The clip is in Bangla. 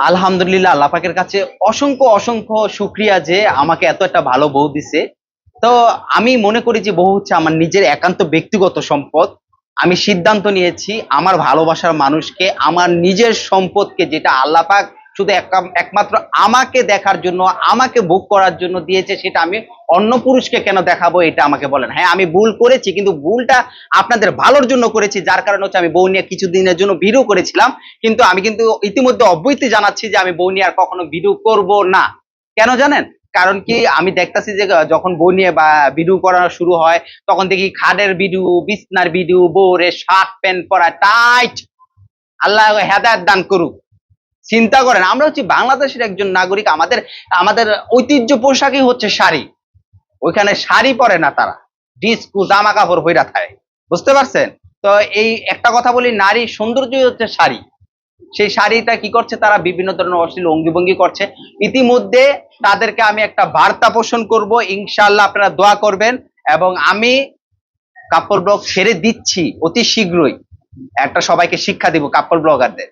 আলহামদুলিল্লাহ, আল্লাহ পাকের কাছে অসংখ্য অসংখ্য শুক্রিয়া যে আমাকে এত একটা ভালো বউ দিছে। তো আমি মনে করি যে বউ হচ্ছে আমার নিজের একান্ত ব্যক্তিগত সম্পদ। আমি সিদ্ধান্ত নিয়েছি, আমার ভালোবাসার মানুষকে, আমার নিজের সম্পদকে, যেটা আল্লাহ পাক শুধু এক- একমাত্র আমাকে দেখার জন্য, আমাকে ভোগ করার জন্য দিয়েছে সেটা আমি অন্য পুরুষকে কেন দেখাবো এটা আমাকে বলেন। হ্যাঁ আমি ভুল করেছি, কিন্তু ভুলটা আপনাদের ভালোর জন্য করেছি, যার কারণে হচ্ছে আমি বউ নিয়ে কিছুদিনের জন্য ভিডিও করেছিলাম, কিন্তু আমি কিন্তু ইতিমধ্যে অব্যতি জানাচ্ছি যে আমি বউ নিয়ে আর কখনো ভিডিও করব না। কেন জানেন? কারণ কি, আমি দেখতাছি যে যখন বউ নিয়ে বা ভিডিও করা শুরু হয়, তখন দেখি খাটের ভিডিও, বিছনার ভিডিও, বউরে শার্ট, প্যান্ট পরা টাইট। আল্লাহ হেদায়ত দান করুক। চিন্তা করেন, আমরা হচ্ছে বাংলাদেশের একজন নাগরিক, আমাদের আমাদের ঐতিহ্য পোশাকই হচ্ছে শাড়ি। ওইখানে শাড়ি পরে না তারা, ডিস্কু জামা কাপড় হইরা থাকে। বুঝতে পারছেন? তো এই একটা কথা বলি, নারী সৌন্দর্য হচ্ছে শাড়ি। সেই শাড়িটা কি করছে তারা, বিভিন্ন ধরনের অশ্লীল অঙ্গিভঙ্গি করছে। ইতিমধ্যে তাদেরকে আমি একটা বার্তা পোষণ করব ইনশাল্লাহ আপনারা দোয়া করবেন, এবং আমি কাপড় ব্লগ ছেড়ে দিচ্ছি অতি শীঘ্রই। একটা সবাইকে শিক্ষা দিব কাপড় ব্লগারদের।